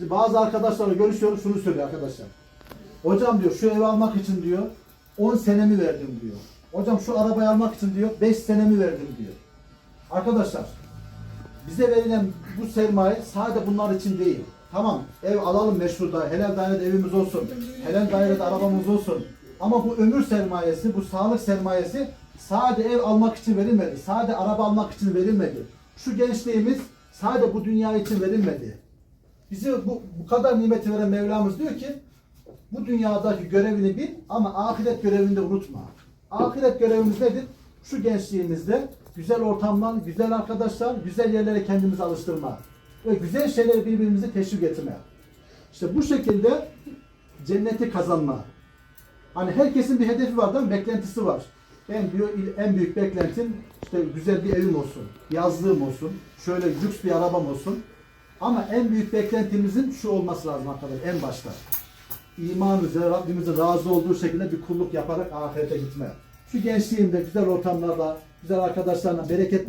Bazı arkadaşlarla görüşüyoruz şunu söylüyor arkadaşlar. Hocam diyor şu evi almak için diyor 10 senemi verdim diyor. Hocam şu arabayı almak için diyor 5 senemi verdim diyor. Arkadaşlar bize verilen bu sermaye sadece bunlar için değil. Tamam ev alalım meşruda, helal dairede evimiz olsun, helal dairede arabamız olsun. Ama bu ömür sermayesi, bu sağlık sermayesi sadece ev almak için verilmedi. Sadece araba almak için verilmedi. Şu gençliğimiz sadece bu dünya için verilmedi. Bize bu, bu kadar nimeti veren Mevlamız diyor ki bu dünyadaki görevini bil ama ahiret görevini de unutma. Ahiret görevimiz nedir? Şu gençliğimizde güzel ortamlar, güzel arkadaşlar, güzel yerlere kendimizi alıştırma. Ve güzel şeyleri birbirimize teşvik etme. İşte bu şekilde cenneti kazanma. Hani herkesin bir hedefi var değil mi? Beklentisi var. En büyük, en büyük beklentim işte güzel bir evim olsun, yazlığım olsun, şöyle lüks bir arabam olsun. Ama en büyük beklentimizin şu olması lazım arkadaşlar en başta. İman üzere Rabbimizin razı olduğu şekilde bir kulluk yaparak ahirete gitme. Şu gençliğimde güzel ortamlarda, güzel arkadaşlarla bereket